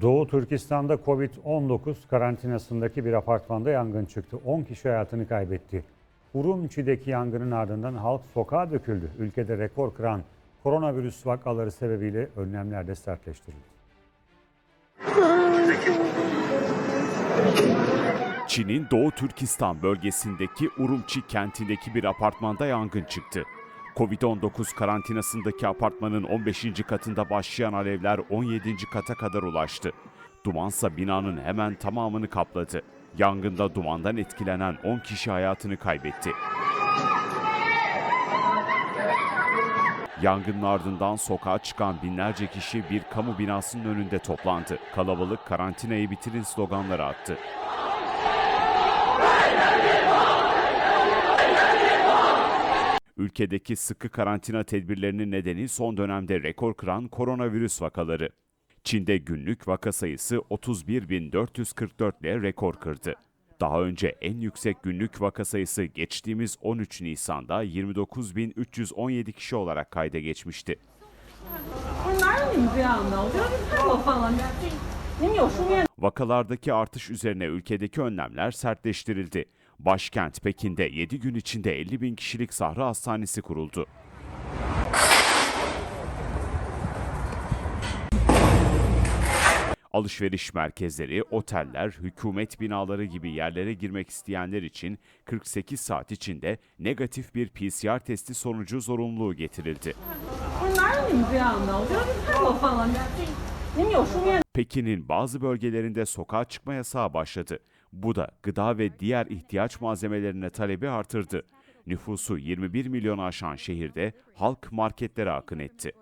Doğu Türkistan'da Covid-19 karantinasındaki bir apartmanda yangın çıktı. 10 kişi hayatını kaybetti. Urumçi'deki yangının ardından halk sokağa döküldü. Ülkede rekor kıran koronavirüs vakaları sebebiyle önlemler de sertleştirildi. Çin'in Doğu Türkistan bölgesindeki Urumçi kentindeki bir apartmanda yangın çıktı. Covid-19 karantinasındaki apartmanın 15. katında başlayan alevler 17. kata kadar ulaştı. Dumansa binanın hemen tamamını kapladı. Yangında dumandan etkilenen 10 kişi hayatını kaybetti. Yangının ardından sokağa çıkan binlerce kişi bir kamu binasının önünde toplandı. Kalabalık karantinayı bitirin sloganları attı. Ülkedeki sıkı karantina tedbirlerinin nedeni son dönemde rekor kıran koronavirüs vakaları. Çin'de günlük vaka sayısı 31.444 ile rekor kırdı. Daha önce en yüksek günlük vaka sayısı geçtiğimiz 13 Nisan'da 29.317 kişi olarak kayda geçmişti. Vakalardaki artış üzerine ülkedeki önlemler sertleştirildi. Başkent Pekin'de 7 gün içinde 50 bin kişilik sahra hastanesi kuruldu. Alışveriş merkezleri, oteller, hükümet binaları gibi yerlere girmek isteyenler için 48 saat içinde negatif bir PCR testi sonucu zorunluluğu getirildi. Pekin'in bazı bölgelerinde sokağa çıkma yasağı başladı. Bu da gıda ve diğer ihtiyaç malzemelerine talebi artırdı. Nüfusu 21 milyon aşan şehirde halk marketlere akın etti.